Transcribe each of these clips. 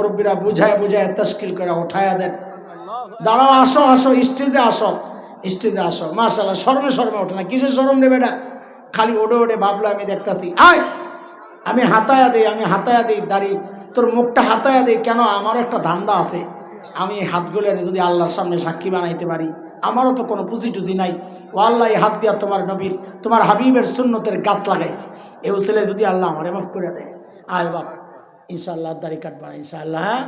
মুরব্বীরা বুঝায় বুঝায় তশকিল করে, উঠায়া দেন। দাঁড়াও, আসো আসো, স্টেজে আসো স্টেজে আসো। মার্শাল্লাহ শরমে শরমে ওঠে না। কিসের শরম নেবে না খালি ওডে ওডে ভাবলো, আমি দেখতাছি, আয়, আমি হাতায়া দিই, আমি হাতায়া দিই, দাঁড়ি, তোর মুখটা হাতায়া দিই, কেন আমারও একটা ধান্দা আছে। আমি হাতগুলোর যদি আল্লাহর সামনে সাক্ষী বানাইতে পারি, আমারও তো কোনো পুঁজি টুজি নাই। ও আল্লাহ হাত দিয়া তোমার নবীর, তোমার হাবিবের সুন্নতের গাছ লাগাইছে। এ ছেলে যদি আল্লাহ আমারে মাফ করে দেয়, আয় বাপ। ইনশাআল্লাহ দাড়ি কাটবা না ইনশাআল্লাহ হ্যাঁ?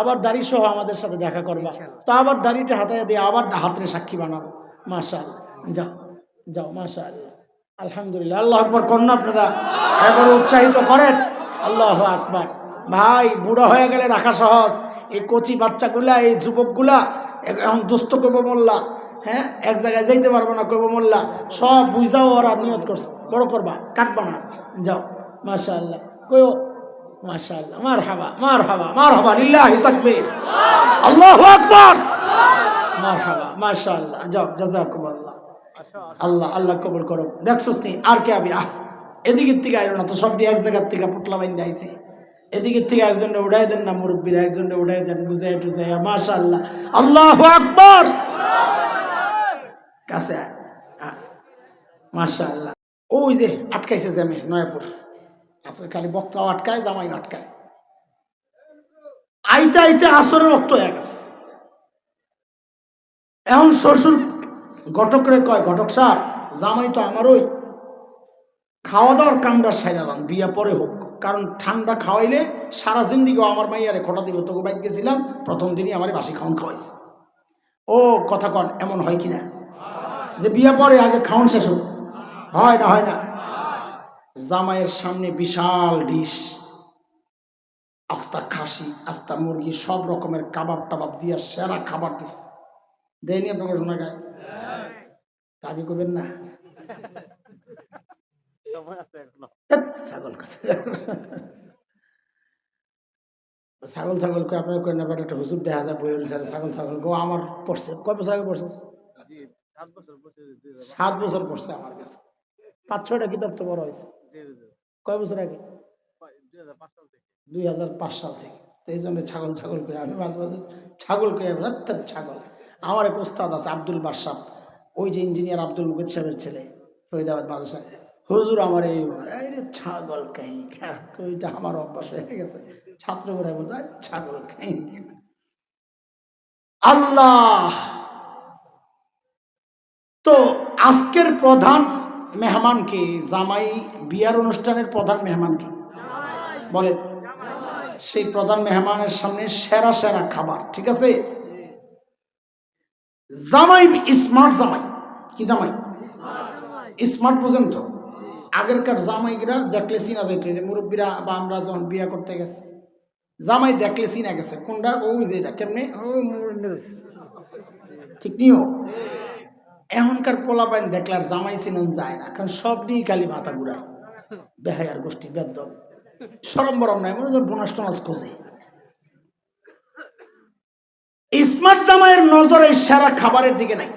আবার দাড়ি সহ আমাদের সাথে দেখা করবা। তো আবার দাড়িটা হাতে দিয়ে আবার হাতের সাক্ষী বানাবো মাশাআল্লাহ। যাও যাও মাশাআল্লাহ। আলহামদুলিল্লাহ। আল্লাহ আকবর কন্যা আপনারা একবার উৎসাহিত করেন। আল্লাহ আকবার। ভাই বুড়ো হয়ে গেলে রাখা সহজ। এই কচি বাচ্চাগুলা এই যুবকগুলা এখন দুস্থ করব মোল্লা হ্যাঁ? এক জায়গায় যাইতে পারব না করব মোল্লা। সব বুঝাও ওরা নিয়ত করছে। বড় করবা কাটবা না। যাও মাশা আল্লাহ কয়ো মাশা আল্লাহ মার হাবা মার হাবা মার হাবা লিল্লাহি তাকবীর। আল্লাহু আকবার। মার হাবা মাশা আল্লাহ যাও জাযাকুমুল্লাহ। আল্লাহ আল্লাহ কবুল করো দেখছস নি আর কে আবি? আহ এদিকের থেকে আইলো না তো সবটি এক জায়গার থেকে পুটলা বাইন আইছে। এদিকের থেকে একজনটা উঠাই দেন না মুরব্বীরা একজনটা উঠাই দেন বুঝাই টুঝাই মাশা আল্লাহ আল্লাহ আকবর। কাছে। মাশা আল্লাহ ওই যে আটকাইছে জামে নয়াপুর। আচ্ছা খালি বক্তাও আটকায়, জামাই আটকায়। আইতে আইতে আসরের রক্ত গেছে। এখন শ্বশুর ঘটকরে কয়, ঘটক সাহ জামাই তো আমারই। খাওয়া দাওয়ার কামটা সাইলাম বিয়া পরে হোক। কারণ ঠান্ডা খাওয়াইলে সারা জিন্দিগিও আমার মাইয়ারে খটা দিব। তোকে বাইক গেছিলাম, প্রথম দিনই আমার বাসি খাওয়ান খাওয়াইছে। ও কথা কন, এমন হয় কি না যে বিয়া পরে আগে খাওয়ান শেষ হোক। হয় না হয় না। জামাইয়ের সামনে বিশাল ডিশ আস্তা খাসি আস্তা মুরগি সব রকমের কাবাব টাবাব দিয়া সেরা খাবার দিস দেয়নি আপনাকে শোনা গায়ে আগে করবেন না? ছাগল ছাগল ছাগল কই আপনার কই না একটা হুজুর দেখা যায় ছাগল ছাগল। গো আমার পড়ছে। কয় বছর আগে পড়ছে? সাত বছর পড়ছে আমার কাছে। পাঁচ ছয়টা কিতাব তো বড় হয়েছে। কয় বছর আগে? দুই হাজার পাঁচ সাল থেকে। তো এই জন্য ছাগল ছাগল আমি মাঝে মাঝে ছাগল ছাগল। আমার এক উস্তাদ আছে আব্দুল বারসাব। ওই যে ইঞ্জিনিয়ার আব্দুল মুকিদ সাহেবের ছেলে ফরিদাবাদ হুজুর আমার এই রে ছাগল কাহি খা তো এটা আমার অভ্যাস হয়ে গেছে। ছাত্র করে বলতো ছাগল কাহি আল্লাহ! তো আজকের প্রধান মেহমান কি জামাই বিয়ার অনুষ্ঠানের প্রধান মেহমান কি বলেন, সেই প্রধান মেহমানের সামনে সেরা সেরা খাবার, ঠিক আছে? জামাই স্মার্ট জামাই। কি জামাই? স্মার্ট পর্যন্ত আগেরকার জামাইরা দেখলে চিনা যাইতো যে মুরব্বীরা বা আমরা যখন বিয়া করতে গেছি, জামাই দেখলে চিনা গেছে। কোনটা? ওই যে এটা, কেমনি। ঠিক নিও এখনকার পোলাপাইন দেখলে আর জামাই চিনন যায় না, কারণ সব নিয়ে খালি মাথা ঘুরায় বেহায়ার গোষ্ঠী বেদ্য সরম বরম নাই, মনে বোনাস টোনাস খোঁজে। স্মার্ট জামাইয়ের নজর এই সারা খাবারের দিকে নাই।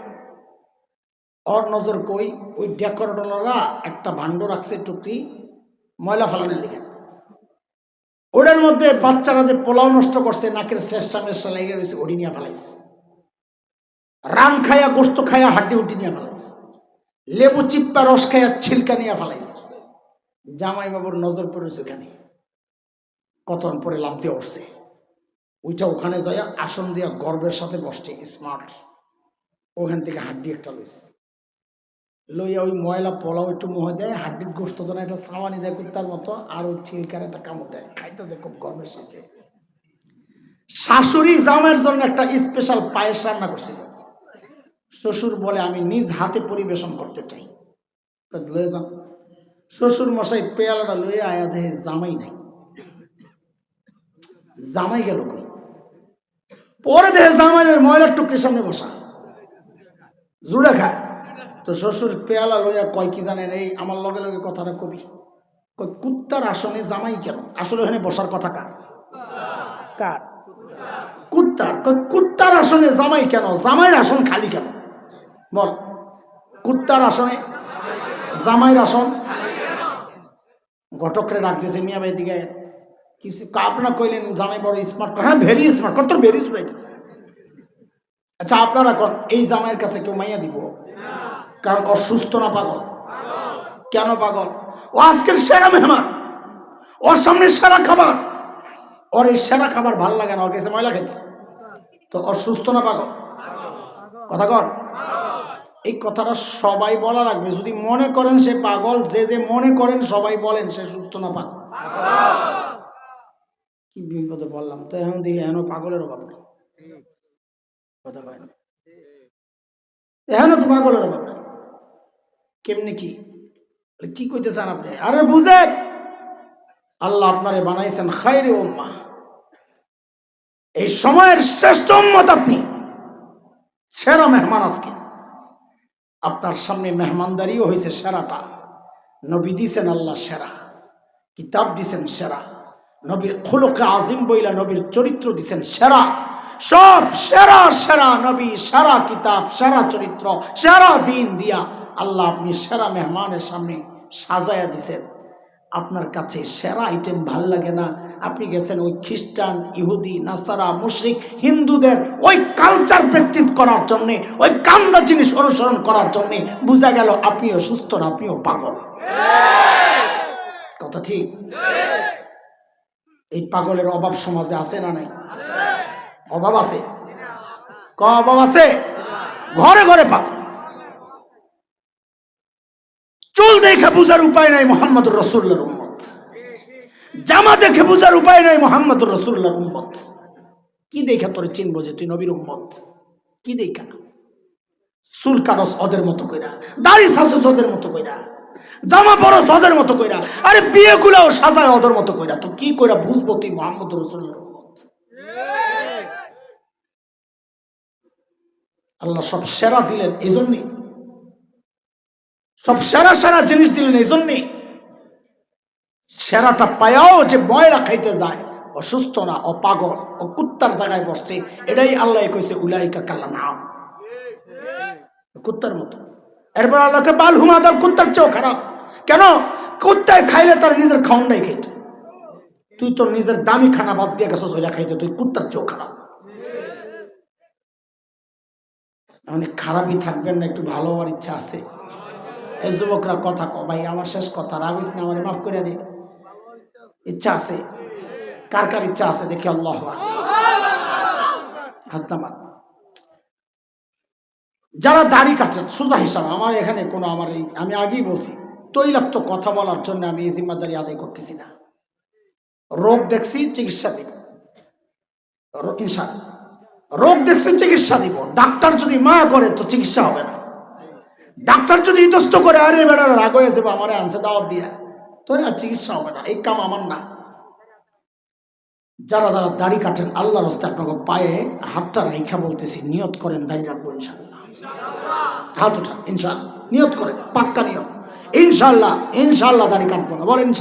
ওর নজর কই? ওই ডেকোরেটররা একটা ভাণ্ড রাখছে টুকরি ময়লা ফালানোর লিগে। ওটার মধ্যে বাচ্চারা যে পোলাও নষ্ট করছে, নাকের শ্রেষ্ঠা মেষ্ঠা লেগে রয়েছে, ওটি নিয়ে ফেলাইছে। রান খায়া, গোস্ত খায়া, হাড্ডি উঠি নিয়ে ফেলাইছে। লেবু চিপ্পা রস খায়া, ছিলকা নিয়ে ফেলাইছে। জামাই বাবুর নজর পড়েছে ওখানে। কতন পরে লাভ দিয়ে উঠছে। ওইটা ওখানে যায়, আসন দিয়া গর্বের সাথে বসছে স্মার্ট ওখান থেকে হাড্ডি একটা লইছে। লইয়া ওই ময়লা পোলাও একটু মোহ দেয়, হাড্ডির গোস্ত তো না একটা সামানি দেয় কুত্তার মতো, আর ওই চিলকার একটা কামড় দেয়। খাইতেছে খুব গর্বের সাথে। শাশুড়ি জামের জন্য একটা স্পেশাল পায়েস রান্না করছিল। শ্বশুর বলে আমি নিজ হাতে পরিবেশন করতে চাই। লয়ে যান শ্বশুর মশাই পেয়ালাটা লয়ে আয়া দেহে জামাই নাই। জামাই গেল কই? পরে দেহে জামাই ওই ময়লার টুকরির সামনে বসা। জুড়ে খায়। তো শ্বশুর পেয়ালা লইয়া কয় কি জানেন এই আমার লগে লগে কথাটা কবি? কয় কুত্তার আসনে জামাই কেন? আসলে ওখানে বসার কথা কার? কার? কুত্তার। কয় কুত্তার আসনে জামাই কেন? জামাইয়ের আসন খালি কেন? বল, কুত্তার আসনে, জামাইয়ের আসন। ঘটকরে ডাক দিয়েছে মিয়া ভাই দিকে কিছু আপনারা কইলেন, জামাই বড় স্মার্ট হ্যাঁ ভেরি স্মার্ট কত ভেরি স্মার্ট আচ্ছা আপনারা কোন, এই জামাইয়ের কাছে কেউ মাইয়া দিব? কারণ অসুস্থ না পাগল। কেন পাগল? ও আজকের সেরা মেহমান। ওর সামনে সেরা খাবার। ওর এই সেরা খাবার ভালো লাগে না, ওর কাছে ময়লা খেয়েছে তো অসুস্থ না পাগল। কথা কর। এই কথাটা সবাই বলা লাগবে। যদি মনে করেন সে পাগল, যে যে মনে করেন সবাই বলেন, সে সুস্থ না পাগল। কি বললাম? তো এখন দেখি, এখনও পাগলের অভাব নেই। কথা এখনও তো পাগলের অভাব নেই। কেমনি কি? কি কইতে চান আপনি? আরে বুঝে! আল্লাহ আপনারে বানাইছেন খাইরে উম্মা এই সময়ের শ্রেষ্ঠ উম্মত আপনি। সেরা মেহমান আজকে। আপনার সামনে মেহমানদারিও হয়েছে সেরাটা। নবী দিছেন আল্লাহ সেরা, কিতাব দিছেন সেরা, নবীর খোলকে আজিম বইলা নবীর চরিত্র দিছেন সেরা। সব সেরা সেরা নবী, সেরা কিতাব, সেরা চরিত্র, সেরা দিন দিয়া আল্লাহ আপনি সেরা মেহমানের সামনে সাজায়া দিছেন। আপনার কাছে সেরা আইটেম ভালো লাগে না? আপনি গেছেন ওই খ্রিস্টান, ইহুদি, নাসারা, মুশরিক, হিন্দুদের ওই কালচার প্র্যাকটিস করার জন্য, ওই কান্দা জিনিস অনুসরণ করার জন্য। বোঝা গেল আপনিও সুস্থ না আপনিও পাগল। কথা ঠিক? এই পাগলের অভাব সমাজে আছে না নাই? অভাব আছে? ক অভাব আছে? ঘরে ঘরে পাগল। চুল দেখে বুঝার উপায় নাই মোহাম্মদ রসুল্লার উম্মত। জামা দেখে বুঝার উপায় নাই মোহাম্মদ রসুল্লার উম্মত। কি দেখা তোরে চিনবো যে তুই নবীর উম্মত? কি দেখা চুল কাটস ওদের মতো কইরা, দাড়ি সাজস ওদের মতো কইরা, জামা পরস ওদের মতো কইরা, আরে বিয়ে গুলাও সাজায় ওদের মতো কইরা, তো কি কইরা বুঝব তুই মোহাম্মদ রসুল্লার উম্মত? আল্লাহ সব সেরা দিলেন এই জন্যই সব সেরা সেরা জিনিস দিলেন এই জন্যে সেরাটা পায়াও যে ময়লা খাইতে যায়। অসুস্থ না, ও পাগল, ও কুত্তার জায়গায় বসছে। এটাই আল্লাহ কইছে, উলাইকা কাল্লা নাম। কুত্তার মতো। এরপর আল্লাহকে বাল হুমাদার কুত্তার চেয়েও খারাপ। কেন? কুত্তায় খাইলে তার নিজের খাওয়ানটাই খাইত। তুই তোর নিজের দামি খানা বাদ দিয়ে গেছিস, ওইটা খাইতে, তুই কুত্তার চেয়েও খারাপ। অনেক খারাপই থাকবেন না, একটু ভালো হওয়ার ইচ্ছা আছে। এই যুবকরা কথা কো ভাই, আমার শেষ কথা, রাবিস না, আমার মাফ করে দে। ইচ্ছা আছে? কার কার ইচ্ছা আছে? দেখি আল্লাহ যারা দাড়ি কাটেন সোজা হিসাবে, আমার এখানে কোনো আমার এই আমি আগেই বলছি, তৈলাক্ত কথা বলার জন্য আমি এই জিম্মাদারি আদায় করতেছি না। রোগ দেখছি, চিকিৎসা দিব। রো- রোগ দেখছি, চিকিৎসা দিব। ডাক্তার যদি মা করে, তো চিকিৎসা হবে না। ডাক্তার যদি ইতস্ত করে, আরে বেড়ার, রাগ হয়ে যাবে, আমার আনছে, দাওয়াত দিয়া। তোর আর চিকিৎসা হবে না, এই কাম আমার না। যারা যারা দাড়ি কাটেন আল্লাহ হস্তে আপনাকে পায়ে হাতটা রাইখা বলতেছি, নিয়ত করেন, দাড়ি রাখব ইনশাল্লাহ হাত উঠান ইনশাল্লাহ নিয়ত করেন, পাক্কা নিয়ত। ইনশাল্লাহ ইনশাল্লাহ দাড়ি কাটবো না, বলেন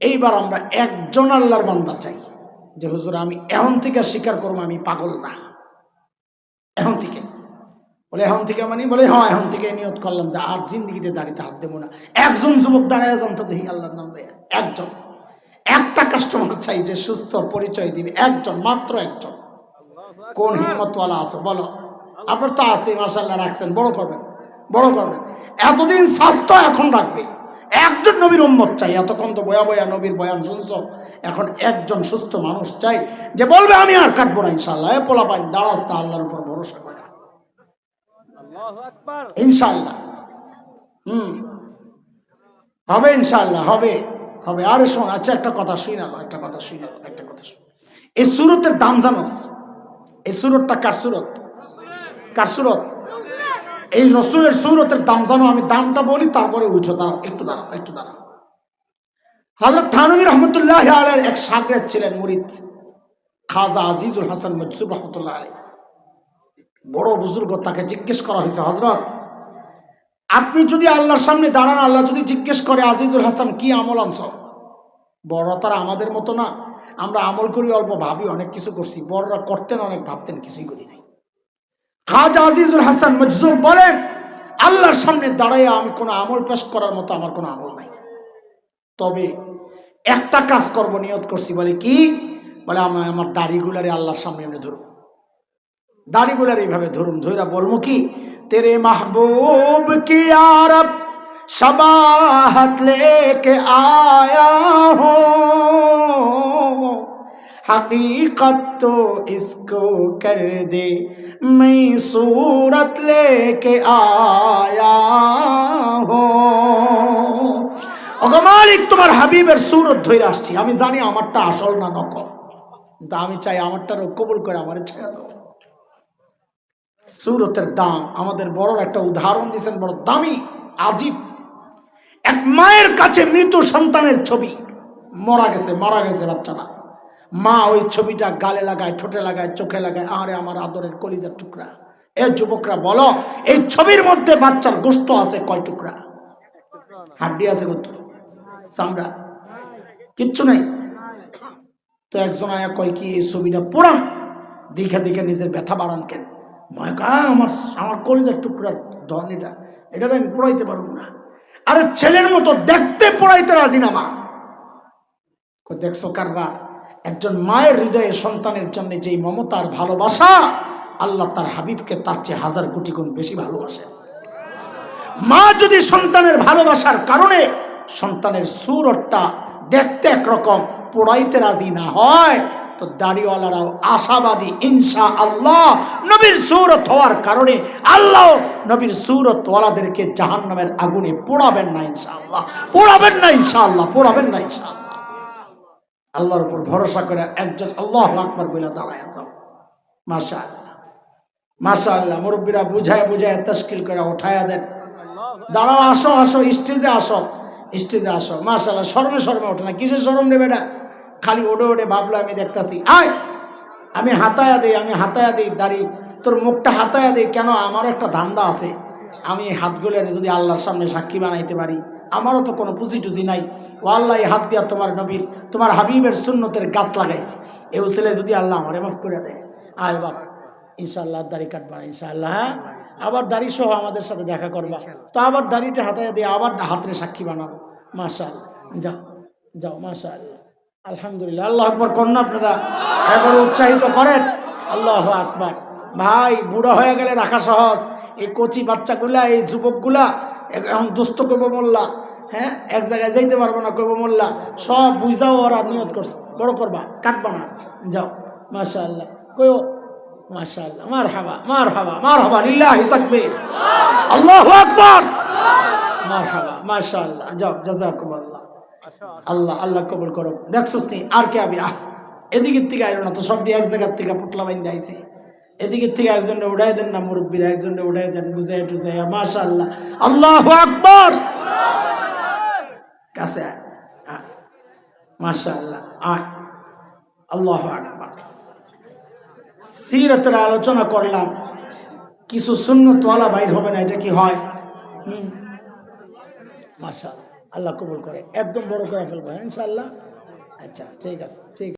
এইবার আমরা একজন আল্লাহর বান্দা চাই, যে হুজুর আমি এখন থেকে স্বীকার করব, আমি পাগল না। এখন থেকে। বলে এখন থেকে মানে বলে হ্যাঁ এখন থেকে নিয়ত করলাম যে আর জিন্দিগিতে দাঁড়িয়ে হাত দেবো না। একজন যুবক দাঁড়ায় যান তো দেখি আল্লাহর নাম। দেয় একজন। একটা কাস্টমার চাই যে সুস্থ পরিচয় দিবে একজন মাত্র একজন। কোন হিম্মতওয়ালা আছে? বলো। আপনার তো আছে মাসাল্লাহ রাখছেন বড় করবেন বড় করবেন। এতদিন স্বাস্থ্য এখন রাখবে। একজন নবীর উম্মত চাই এতক্ষণ তো বয়া বয়া নবীর বয়ান শুনছ। এখন একজন সুস্থ মানুষ চাই যে বলবে আমি আর কাটবো না ইনশাল্লাহ এ পোলা পাইন দাঁড়াস তা আল্লাহর উপর ইনশাল্লাহ হুম। হবে ইনশাল্লাহ হবে হবে। আরে শোন আচ্ছা একটা কথা শুই না, একটা কথা শুই না, একটা কথা শুন। এই সুরতের দাম জানোস? এই সুরতটা কার সুরত? কার সুরত? এই রসুলের সুরতের দাম জানো? আমি দামটা বলি, তারপরে উঠো, দাঁড়াও, একটু দাঁড়াও একটু দাঁড়াও। হজরত থানবী রহমতুল্লাহ আলের এক সাগরেদ ছিলেন মুরিদ, খাজা আজিজুল হাসান মজসুর রহমতুল্লাহ আলী বড় বুজুর্গ তাকে জিজ্ঞেস করা হয়েছে হজরত আপনি যদি আল্লাহর সামনে দাঁড়ান, আল্লাহ যদি জিজ্ঞেস করে, আজিজুল হাসান, কি আমল আনছ? বড় তারা আমাদের মতো না। আমরা আমল করি অল্প, ভাবি অনেক কিছু করছি। বড়রা করতেন অনেক, ভাবতেন কিছুই করি নাই। খাজা আজিজুল হাসান মজজুব বলেন আল্লাহর সামনে দাঁড়াইয়া আমি কোনো আমল পেশ করার মতো আমার কোনো আমল নাই। তবে একটা কাজ করব, নিয়ত করছি। বলে কি? বলে আমি আমার দাড়িগুলারে আল্লাহর সামনে এমনি ধরুন। দাড়িগুলার এইভাবে ধরুন ধৈরা বলবো কি তেরে মাহবুব কি আরব शबाहत लेके आया हो हकीकत तो इसको कर दे मैं सूरत लेके आया हो ওগো মালিক তোমার হাবিবের সুরত ধরে আসছি আমি জানি আমারটা আসল না নকল কিন্তু আমি চাই আমারটা কবুল করে আমার ছেড়ে দাও সুরতের দাম, আমাদের বড় একটা উদাহরণ দিয়েছেন, বড় দামি, আজীব। এক মায়ের কাছে মৃত সন্তানের ছবি। মরা গেছে, মারা গেছে বাচ্চাটা। মা ওই ছবিটা গালে লাগায়, ঠোঁটে লাগায়, চোখে লাগায় আরে আমার আদরের কলিজার টুকরা। এ যুবকরা, বলো, এই ছবির মধ্যে বাচ্চার গোস্ত আছে কয় টুকরা? হাড্ডি আছে কত? চামড়া? কিচ্ছু নেই। তো একজন আয়া কয় কি, এই ছবিটা পোড়ান? দেখে দেখে নিজের ব্যথা বাড়ান কেন? আমার আমার কলিজার টুকরার ধন এটা। এটা আমি পড়াইতে পারব না। আরে ছেলের মতো দেখতে পড়াইতে রাজি না মা। দেখছ কারবার? একজন মায়ের হৃদয়ে সন্তানের জন্য যেই মমতার ভালোবাসা, আল্লাহ তার হাবিবকে তার চেয়ে হাজার কোটি গুণ বেশি ভালোবাসে। মা যদি সন্তানের ভালোবাসার কারণে সন্তানের সুরটটা দেখতে একরকম পড়াইতে রাজি না হয় তো দাড়িওয়ালারাও আশাবাদী ইনশা আল্লাহ নবীর সুরত হওয়ার কারণে আল্লাহ নবীর সুরতওয়ালাদেরকে জাহান্নামের আগুনে পোড়াবেন না ইনশাআল্লাহ। পোড়াবেন না ইনশাআল্লাহ, পোড়াবেন না ইনশাআল্লাহ। আল্লাহর উপর ভরসা করে একজন আল্লাহ আকবার বলে দাঁড়ায় যাও। মাশা আল্লাহ মাশা আল্লাহ মুরব্বীরা বুঝায় বুঝায় তস্কিল করে উঠায়া দেন। দাঁড়াও, আসো আসো, স্টেজে আসো স্টেজে আসো। মাশাল্লাহ শরমে শরমে ওঠে না, কিসের শরম নেবে না খালি ওডে ওডে ভাবলো, আমি দেখতাছি। আয়, আমি হাতায়া দিই, আমি হাতায়া দিই, দাড়ি, তোর মুখটা হাতায়া দিই, কেন আমারও একটা ধান্দা আছে। আমি এই হাতগুলোর যদি আল্লাহর সামনে সাক্ষী বানাইতে পারি, আমারও তো কোনো পুঁজি টুজি নাই। ও আল্লাহ এই হাত দিয়া তোমার নবীর, তোমার হাবিবের সুন্নতের গাছ লাগাইছে। এ ছেলে যদি আল্লাহ আমারে মাফ করে দেয়, আয় বাপ, ইনশাআল্লাহ দাড়ি কাটবা, ইনশাআল্লাহ হ্যাঁ? আবার দাড়ি সহ আমাদের সাথে দেখা করবা। তো আবার দাড়িটা হাতায় দিয়ে আবার হাতের সাক্ষী বানাবো, মাশাআল্লাহ। যাও যাও, মাশাআল্লাহ। আলহামদুলিল্লাহ, আল্লাহ আকবর কন্যা আপনারা? একবার উৎসাহিত করেন। আল্লাহ আকবার। ভাই, বুড়ো হয়ে গেলে রাখা সহজ। এই কচি বাচ্চাগুলা, এই যুবকগুলা এখন দুস্থ করব মোল্লা হ্যাঁ? এক জায়গায় যাইতে পারব না করব মোল্লা। সব বুঝাও, ওরা নিয়ত করছে। বড় করবা, কাটবা না। যাও মাশা আল্লাহ কয়ো মাশা আল্লাহ মার হাবা মার হাবা মার হাবা লিল্লাহি তাকবীর। আল্লাহু আকবার। মার হাবা মাশা আল্লাহ যাও, জাযাকুমুল্লাহ। আল্লাহ আল্লাহ কবুল করো দেখছস নি, আর কে আবি? আহ, এদিকের থেকে আইলো না তো, সব এক জায়গার থেকে পুটলা বাইন্দে আইছে। এদিকের থেকে একজনটা উঠাই দেন না, মুরব্বীরা একজনটা উঠাই দেন, বুঝাই টুজাই মাশা আল্লাহ আল্লাহ আকবর! কাছে আয়। মাশা আল্লাহ আয়। আল্লাহ আকবর। সিরতের আলোচনা করলাম। কিছু শূন্যতওয়ালা বাইর হবে না, এটা কি হয়? হুম। মাশা আল্লাহ কবুল করে। একদম বড় করে ফেলব ইনশাল্লাহ আচ্ছা ঠিক আছে ঠিক